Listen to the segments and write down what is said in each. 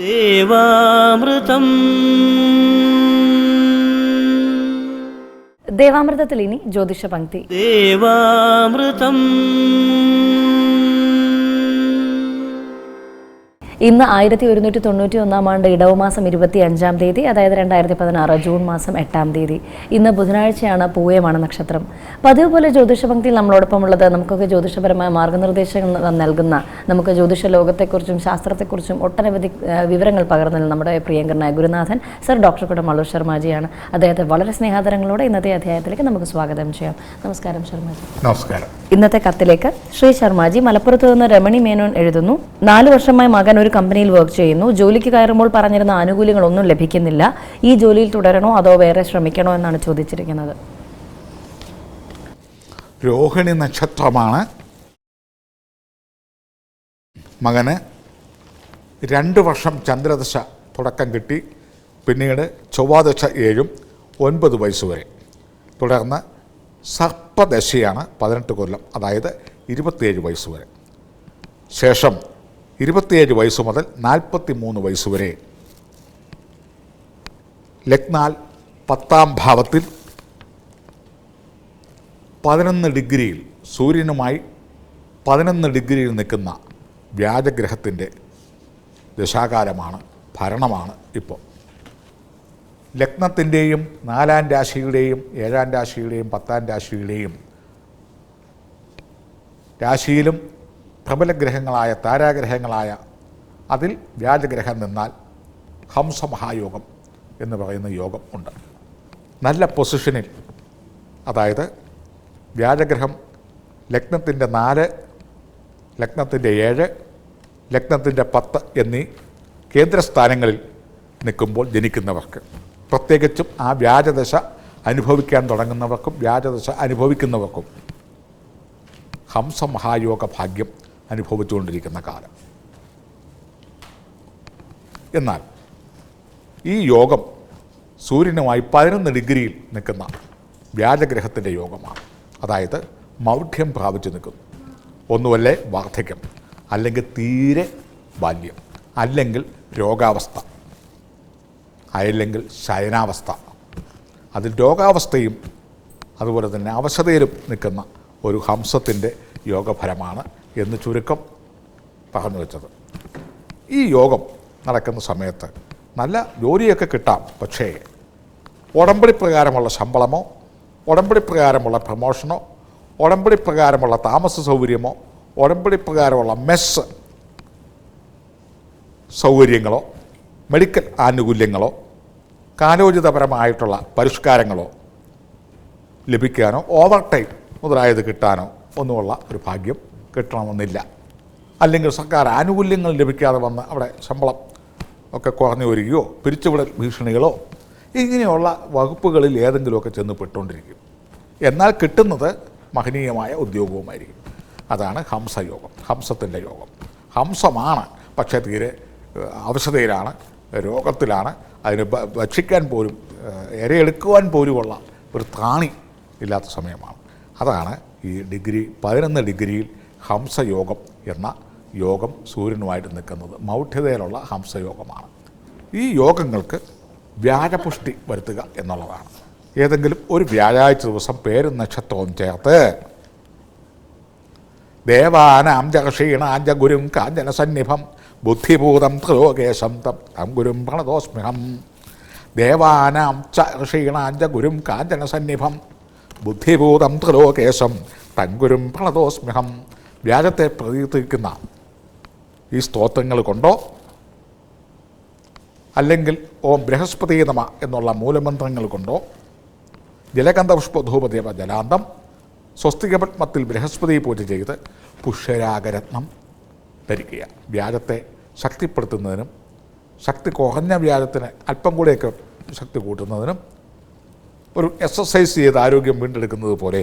దేవామృతం. దేవామృత తెలియని జ్యోతిష పంక్తి. దేవామృతం. ഇന്ന് ആയിരത്തി ഒരുന്നൂറ്റി തൊണ്ണൂറ്റി ഒന്നാം ആണ്ട് ഇടവമാസം ഇരുപത്തി അഞ്ചാം തീയതി അതായത് രണ്ടായിരത്തി പതിനാറ് ജൂൺ മാസം എട്ടാം തീയതി. ഇന്ന് ബുധനാഴ്ചയാണ് പൂയമാണ് നക്ഷത്രം. പതിവ് പോലെ ജ്യോതിഷ പങ്ക്തിയിൽ നമ്മളോടൊപ്പം ഉള്ളത് നമുക്കൊക്കെ ജ്യോതിഷപരമായ മാർഗനിർദ്ദേശങ്ങൾ നൽകുന്ന നമുക്ക് ജ്യോതിഷ ലോകത്തെക്കുറിച്ചും ശാസ്ത്രത്തെക്കുറിച്ചും ഒട്ടനവധി വിവരങ്ങൾ പകർന്നു നൽകുന്ന നമ്മുടെ പ്രിയങ്കരനായ ഗുരുനാഥൻ സർ ഡോക്ടർ കുടമള്ളൂർ ശർമാജിയാണ് അദ്ദേഹത്തെ വളരെ സ്നേഹാതരങ്ങളോടെ ഇന്നത്തെ അധ്യായത്തിലേക്ക് നമുക്ക് സ്വാഗതം ചെയ്യാം. നമസ്കാരം ശർമാജി നമസ്കാരം. ഇന്നത്തെ കത്തിലേക്ക് ശ്രീ ശർമാജി. മലപ്പുറത്ത് നിന്ന് രമണി മേനോൻ എഴുതുന്നു. നാല് വർഷമായി മകൻ ഒരു കമ്പനിയിൽ വർക്ക് ചെയ്യുന്നു. ജോലിക്ക് കയറുമ്പോൾ പറഞ്ഞിരുന്ന ആനുകൂല്യങ്ങളൊന്നും ലഭിക്കുന്നില്ല. ഈ ജോലിയിൽ തുടരണോ അതോ വേറെ ശ്രമിക്കണോ എന്നാണ് ചോദിച്ചിരിക്കുന്നത്. രോഹിണി നക്ഷത്രമാണ് മകന് രണ്ട് വർഷം ചന്ദ്രദശ തുടക്കം കിട്ടി. പിന്നീട് ചൊവ്വാദശ ഏഴും ഒൻപത് വയസ്സ് വരെ തുടർന്ന് സർപ്പദശയാണ് പതിനെട്ട് കൊല്ലം അതായത് ഇരുപത്തിയേഴ് വയസ്സ് വരെ. ശേഷം ഇരുപത്തിയേഴ് വയസ്സ് മുതൽ നാൽപ്പത്തി മൂന്ന് വയസ്സ് വരെ ലഗ്നാൽ പത്താം ഭാവത്തിൽ പതിനൊന്ന് ഡിഗ്രിയിൽ സൂര്യനുമായി പതിനൊന്ന് ഡിഗ്രിയിൽ നിൽക്കുന്ന വ്യാജഗ്രഹത്തിന്റെ ദശാകാലമാണ് ഭരണമാണ് ഇപ്പോൾ. ലഗ്നത്തിന്റെയും നാലാം രാശിയുടെയും ഏഴാം രാശിയുടെയും പത്താം രാശിയുടെയും രാശിയിലും പ്രബല ഗ്രഹങ്ങളായ താരാഗ്രഹങ്ങളായ അതിൽ വ്യാജഗ്രഹം നിന്നാൽ ഹംസമഹായോഗം എന്ന് പറയുന്ന യോഗം ഉണ്ട്. നല്ല പൊസിഷനിൽ അതായത് വ്യാജഗ്രഹം ലഗ്നത്തിന്റെ നാല് ലഗ്നത്തിന്റെ ഏഴ് ലഗ്നത്തിന്റെ പത്ത് എന്നീ കേന്ദ്രസ്ഥാനങ്ങളിൽ നിൽക്കുമ്പോൾ ജനിക്കുന്നവർക്ക് പ്രത്യേകിച്ചും ആ വ്യാജദശ അനുഭവിക്കാൻ തുടങ്ങുന്നവർക്കും വ്യാജദശ അനുഭവിക്കുന്നവർക്കും ഹംസമഹായോഗ ഭാഗ്യം അനുഭവിച്ചുകൊണ്ടിരിക്കുന്ന കാലം. എന്നാൽ ഈ യോഗം സൂര്യനുമായി പതിനൊന്ന് ഡിഗ്രിയിൽ നിൽക്കുന്ന വ്യാജഗ്രഹത്തിന്റെ യോഗമാണ്. അതായത് മൗഢ്യം പ്രാപിച്ചു നിൽക്കുന്നു. ഒന്നുമല്ലേ വാർദ്ധക്യം? അല്ലെങ്കിൽ തീരെ ബാല്യം? അല്ലെങ്കിൽ രോഗാവസ്ഥ? അല്ലെങ്കിൽ ശയനാവസ്ഥ. അതിൽ രോഗാവസ്ഥയും അതുപോലെ തന്നെ അവശതയിലും നിൽക്കുന്ന ഒരു ഹംസത്തിന്റെ യോഗഫലമാണ് എന്ന് ചുരുക്കം പറഞ്ഞു വെച്ചത്. ഈ യോഗം നടക്കുന്ന സമയത്ത് നല്ല ജോലിയൊക്കെ കിട്ടാം പക്ഷേ ഉടമ്പടി പ്രകാരമുള്ള ശമ്പളമോ ഉടമ്പടി പ്രകാരമുള്ള പ്രമോഷനോ ഉടമ്പടി പ്രകാരമുള്ള താമസ സൗകര്യമോ ഉടമ്പടി പ്രകാരമുള്ള മെസ്സ് സൗകര്യങ്ങളോ മെഡിക്കൽ ആനുകൂല്യങ്ങളോ കാലോചിതപരമായിട്ടുള്ള പരിഷ്കാരങ്ങളോ ലഭിക്കാനോ ഓവർ ടൈം മുതലായത് കിട്ടാനോ ഒന്നുമുള്ള ഒരു ഭാഗ്യം കിട്ടണമെന്നില്ല. അല്ലെങ്കിൽ സർക്കാർ ആനുകൂല്യങ്ങൾ ലഭിക്കാതെ വന്ന് അവിടെ ശമ്പളം ഒക്കെ കുറഞ്ഞു വരികയോ പിരിച്ചുവിടൽ ഭീഷണികളോ ഇങ്ങനെയുള്ള വകുപ്പുകളിൽ ഏതെങ്കിലുമൊക്കെ ചെന്ന് പെട്ടുകൊണ്ടിരിക്കും. എന്നാൽ കിട്ടുന്നത് മഹനീയമായ ഉദ്യോഗവുമായിരിക്കും. അതാണ് ഹംസയോഗം ഹംസത്തിന്റെ യോഗം. ഹംസമാണ് പക്ഷേ തീരെ അവശതയിലാണ് രോഗത്തിലാണ്. അതിന് ഭക്ഷിക്കാൻ പോലും ഇരയെടുക്കുവാൻ പോലുമുള്ള ഒരു താണി ഇല്ലാത്ത സമയമാണ്. അതാണ് ഈ ഡിഗ്രി പതിനൊന്ന് ഡിഗ്രിയിൽ ഹംസയോഗം എന്ന യോഗം സൂര്യനുമായിട്ട് നിൽക്കുന്നത്. മൗഢ്യതയിലുള്ള ഹംസയോഗമാണ്. ഈ യോഗങ്ങൾക്ക് വ്യാഴപുഷ്ടി വരുത്തുക എന്നുള്ളതാണ്. ഏതെങ്കിലും ഒരു വ്യാഴാഴ്ച ദിവസം പേരും നക്ഷത്രവും ചേർത്ത് ദേവാനാം ജക്ഷീണാഞ്ച ഗുരും കാഞ്ചന സന്നിഭം ബുദ്ധിഭൂതം ത്രിലോകേശം തം തം ഗുരും പ്രണതോസ്മ്യഹം ദേവാനാം ച ഋഷീണാഞ്ച ഗുരും കാഞ്ചന സന്നിഭം ബുദ്ധിഭൂതം ത്രിലോകേശം തം ഗുരും പ്രണതോസ്മ്യഹം വ്യാജത്തെ പ്രതീർത്തിക്കുന്ന ഈ സ്തോത്രങ്ങൾ കൊണ്ടോ? അല്ലെങ്കിൽ ഓം ബൃഹസ്പതി നമ എന്നുള്ള മൂലമന്ത്രങ്ങൾ കൊണ്ടോ? ജലകന്ധപുഷ്പധൂപദേവ ജലാന്തം. സ്വസ്തികപത്മത്തിൽ ബൃഹസ്പതി പൂജ ചെയ്ത് പുഷ്യരാഗരത്നം. ധരിക്കുക. വ്യാജത്തെ ശക്തിപ്പെടുത്തുന്നതിനും ശക്തി കുറഞ്ഞ വ്യാജത്തിന് അല്പം കൂടെയൊക്കെ ശക്തി കൂട്ടുന്നതിനും ഒരു എക്സസൈസ് ചെയ്ത് ആരോഗ്യം വീണ്ടെടുക്കുന്നത് പോലെ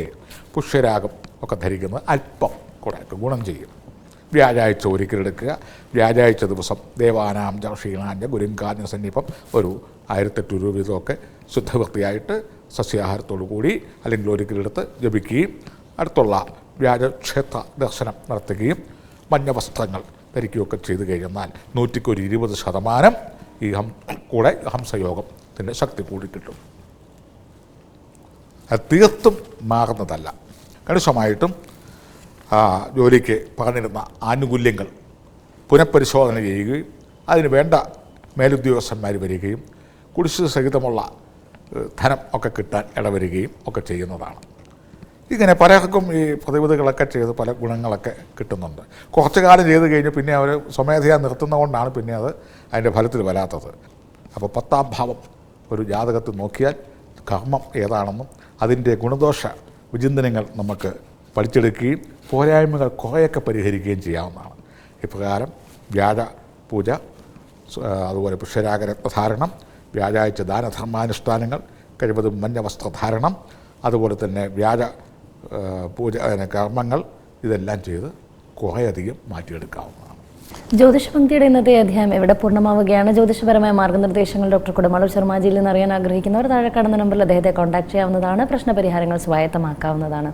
പുഷ്യരാഗം ഒക്കെ ധരിക്കുന്നത് അല്പം കൂടെ ഗുണം ചെയ്യും. വ്യാഴാഴ്ച ഒരിക്കലെടുക്കുക വ്യാഴാഴ്ച ദിവസം ദേവാനാം ക്ഷീണാഞ്ച ഗുരുങ്കാഞ്ഞ സന്നിപ്പം ഒരു ആയിരത്തെട്ട് രൂപ വീതമൊക്കെ ശുദ്ധവൃത്തിയായിട്ട് സസ്യാഹാരത്തോടു കൂടി അല്ലെങ്കിൽ ഒരിക്കലെടുത്ത് ജപിക്കുകയും അടുത്തുള്ള വ്യാജക്ഷേത്ര ദർശനം നടത്തുകയും മഞ്ഞ വസ്ത്രങ്ങൾ ധരിക്കുകയൊക്കെ ചെയ്തു കഴിഞ്ഞാൽ നൂറ്റിക്കൊരു ഇരുപത് ശതമാനം ഈ ഹം കൂടെ ഹംസയോഗത്തിന്റെ ശക്തി കൂടി കിട്ടും. അത് തീർത്തും മാറുന്നതല്ല. കണിശമായിട്ടും ജോലിക്ക് പറഞ്ഞിരുന്ന ആനുകൂല്യങ്ങൾ പുനഃപരിശോധന ചെയ്യുകയും അതിന് വേണ്ട മേലുദ്യോഗസ്ഥന്മാർ വരികയും കുടിശ്ശിക സഹിതമുള്ള ധനം ഒക്കെ കിട്ടാൻ ഇടവരികയും ഒക്കെ ചെയ്യുന്നതാണ്. ഇങ്ങനെ പലർക്കും ഈ പ്രതിവിധികളൊക്കെ ചെയ്ത് പല ഗുണങ്ങളൊക്കെ കിട്ടുന്നുണ്ട്. കുറച്ചു കാലം ചെയ്ത് കഴിഞ്ഞ് പിന്നെ അവർ സ്വമേധയാ നിർത്തുന്നതുകൊണ്ടാണ് പിന്നെ അത് അതിന്റെ ഫലത്തിൽ വരാത്തത്. അപ്പോൾ പത്താം ഭാവം ഒരു ജാതകത്തിൽ നോക്കിയാൽ കർമ്മം ഏതാണെന്നും അതിന്റെ ഗുണദോഷ വിചിന്തനങ്ങൾ നമുക്ക് പഠിച്ചെടുക്കുകയും പോരായ്മകൾ കുറേയൊക്കെ പരിഹരിക്കുകയും ചെയ്യാവുന്നതാണ്. ഇപ്രകാരം വ്യാഴ പൂജ അതുപോലെ പുഷ്യരാഗരത്നധാരണം വ്യാഴാഴ്ച ദാനധർമാനുഷ്ഠാനങ്ങൾ കഴിവതും മഞ്ഞ വസ്ത്രധാരണം അതുപോലെ തന്നെ വ്യാഴ പൂജ കർമ്മങ്ങൾ ഇതെല്ലാം ചെയ്ത് കുറേയധികം മാറ്റിയെടുക്കാവുന്നതാണ്. ജ്യോതിഷപംക്തിയുടെ ഇന്നത്തെ അധ്യായം എവിടെ പൂർണമാവുകയാണ്? ജ്യോതിഷപരമായ മാർഗനിർദ്ദേശങ്ങൾ ഡോക്ടർ കുടമാളൂർ ശർമാജിയിൽ നിന്ന് അറിയാൻ ആഗ്രഹിക്കുന്നവർ താഴെ കടന്ന നമ്പറിൽ അദ്ദേഹത്തെ കോൺടാക്ട് ചെയ്യാവുന്നതാണ്. പ്രശ്നപരിഹാരങ്ങൾ സ്വായത്തമാക്കാവുന്നതാണ്.